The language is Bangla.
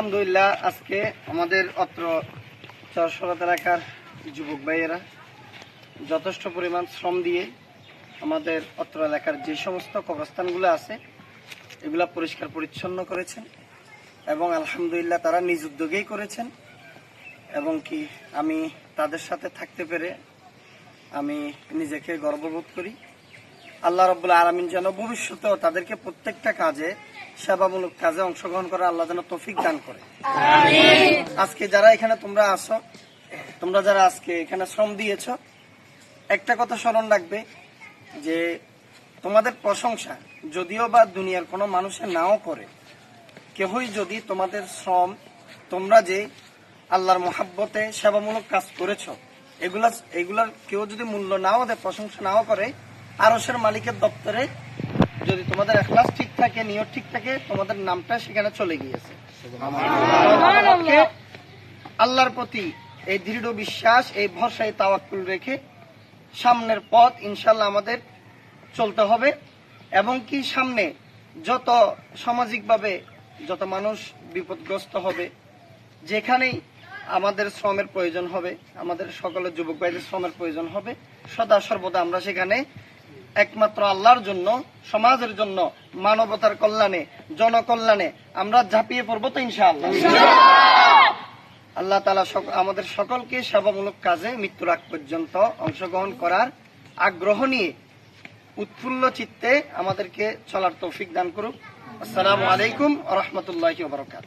আলহামদুলিল্লাহ, আজকে আমাদের অত্র চরসরাত এলাকার যুবক ভাইয়েরা যথেষ্ট পরিমাণ শ্রম দিয়ে আমাদের অত্র এলাকার যে সমস্ত কবরস্থানগুলো আছে, এগুলা পরিষ্কার পরিচ্ছন্ন করেছেন এবং আলহামদুলিল্লাহ তারা নিজ উদ্যোগেই করেছেন এবং কি আমি তাদের সাথে থাকতে পেরে আমি নিজেকে গর্ববোধ করি। আল্লাহ রব্বুল আলমিন যেন ভবিষ্যতেও তাদেরকে প্রত্যেকটা কাজে সেবামূলক কাজে অংশগ্রহণ করে আল্লাহ যেন তৌফিক দান করে। আজকে যারা এখানে তোমরা আসো তোমরা যারা আজকে এখানে শ্রম দিয়েছ একটা কথা স্মরণ রাখবে যে তোমাদের প্রশংসা যদিও বা দুনিয়ার কোনো মানুষের নাও করে কেহই যদি তোমাদের শ্রম তোমরা যে আল্লাহর মহাব্বতে সেবামূলক কাজ করেছ এগুলা এগুলার কেউ যদি মূল্য নাও দেয় প্রশংসা নাও করে আরসের মালিকের দপ্তরে যদি তোমাদের এখলাস ঠিক থাকে নিয়ত ঠিক থাকে তোমাদের নামটা সেখানে চলে গিয়েছে। আল্লাহর প্রতি এই দৃঢ় বিশ্বাস এই ভরসা এই তাওয়াক্কুল রেখে সামনের পথ ইনশাল্লাহ আমাদের চলতে হবে। এবং কি সামনে যত সামাজিকভাবে যত মানুষ বিপদগ্রস্ত হবে যেখানেই আমাদের শ্রমের প্রয়োজন হবে আমাদের সকলের যুবক ভাইদের শ্রমের প্রয়োজন হবে সদা সর্বদা আমরা সেখানে একমাত্র আল্লাহর জন্য, সমাজের জন্য, মানবতার কল্যাণে, জনকল্যাণে আমরা ঝাঁপিয়ে পড়ব তো ইনশাআল্লাহ। আল্লাহ তালা আমাদের সকলকে সেবামূলক কাজে মৃত্যুর আগ পর্যন্ত অংশগ্রহণ করার আগ্রহ নিয়ে উৎফুল্ল চিত্তে আমাদেরকে চলার তৌফিক দান করুক। আসসালামু আলাইকুম রহমতুল্লাহ বারকাত